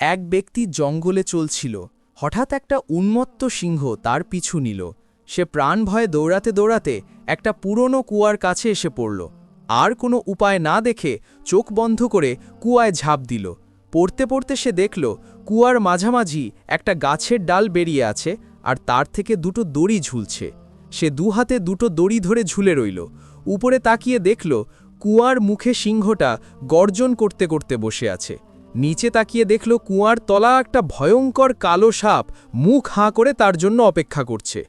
এক ব্যক্তি জঙ্গলে চলছিল। হঠাৎ একটা উন্মত্ত সিংহ তার পিছু নিল। সে প্রাণ ভয়ে দৌড়াতে দৌড়াতে একটা পুরনো কুয়ার কাছে এসে পড়ল। আর কোনো উপায় না দেখে চোখ বন্ধ করে কুয়ায় ঝাঁপ দিল। পড়তে পড়তে সে দেখল, কুয়ার মাঝামাঝি একটা গাছের ডাল বেরিয়ে আছে আর তার থেকে দুটো দড়ি ঝুলছে। সে দু হাতে দুটো দড়ি ধরে ঝুলে রইল। উপরে তাকিয়ে দেখল, কুয়ার মুখে সিংহটা গর্জন করতে করতে বসে আছে। নিচে তাকিয়ে দেখল কুয়ার তলা একটা ভয়ঙ্কর কালো সাপ মুখ হাঁ করে তার জন্য অপেক্ষা করছে।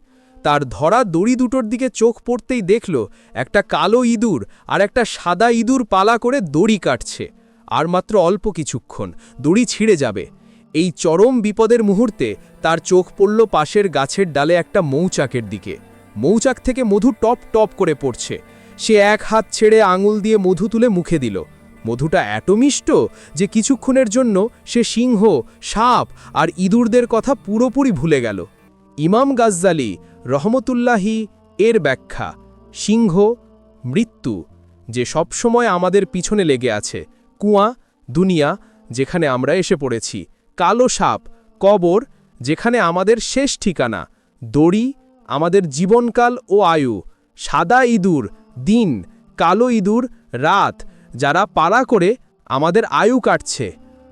তার ধরা দড়ি দুটোর দিকে চোখ পড়তেই দেখল একটা কালো ইঁদুর আর একটা সাদা ইঁদুর পালা করে দড়ি কাটছে। আর মাত্র অল্প কিছুক্ষণ, দড়ি ছিঁড়ে যাবে। এই চরম বিপদের মুহূর্তে তার চোখ পড়ল পাশের গাছের ডালে একটা মৌচাকের দিকে। মৌচাক থেকে মধু টপ টপ করে পড়ছে। সে এক হাত ছেড়ে আঙুল দিয়ে মধু তুলে মুখে দিল। মধুটা এত মিষ্ট যে কিছুক্ষণের জন্য সে সিংহ, সাপ আর ইঁদুরদের কথা পুরোপুরি ভুলে গেল। ইমাম গাজ্জালি রহমতুল্লাহি এর ব্যাখ্যা, সিংহ, মৃত্যু, যে সবসময় আমাদের পিছনে লেগে আছে, কুয়া, দুনিয়া, যেখানে আমরা এসে পড়েছি, কালো সাপ, কবর, যেখানে আমাদের শেষ ঠিকানা, দড়ি, আমাদের জীবনকাল ও আয়ু, সাদা ইঁদুর, দিন, কালো ইঁদুর, রাত যারা পালা করে আমাদের আয়ু কাটছে।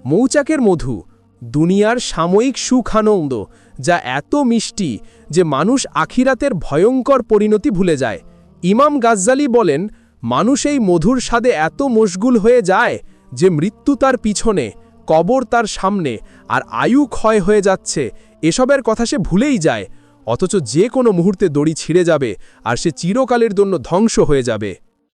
মৌচাকের মধু, দুনিয়ার সাময়িক সুখানন্দ, যা এত মিষ্টি যে মানুষ আখিরাতের ভয়ঙ্কর পরিণতি ভুলে যায়। ইমাম গাজ্জালি বলেন, মানুষ এই মধুর স্বাদে এত মশগুল হয়ে যায় যে মৃত্যু তার পিছনে, কবর তার সামনে আর আয়ু ক্ষয় হয়ে যাচ্ছে। এসবের কথা সে ভুলেই যায়, অথচ যে কোনো মুহূর্তে দড়ি ছিঁড়ে যাবে আর সে চিরকালের জন্য ধ্বংস হয়ে যাবে।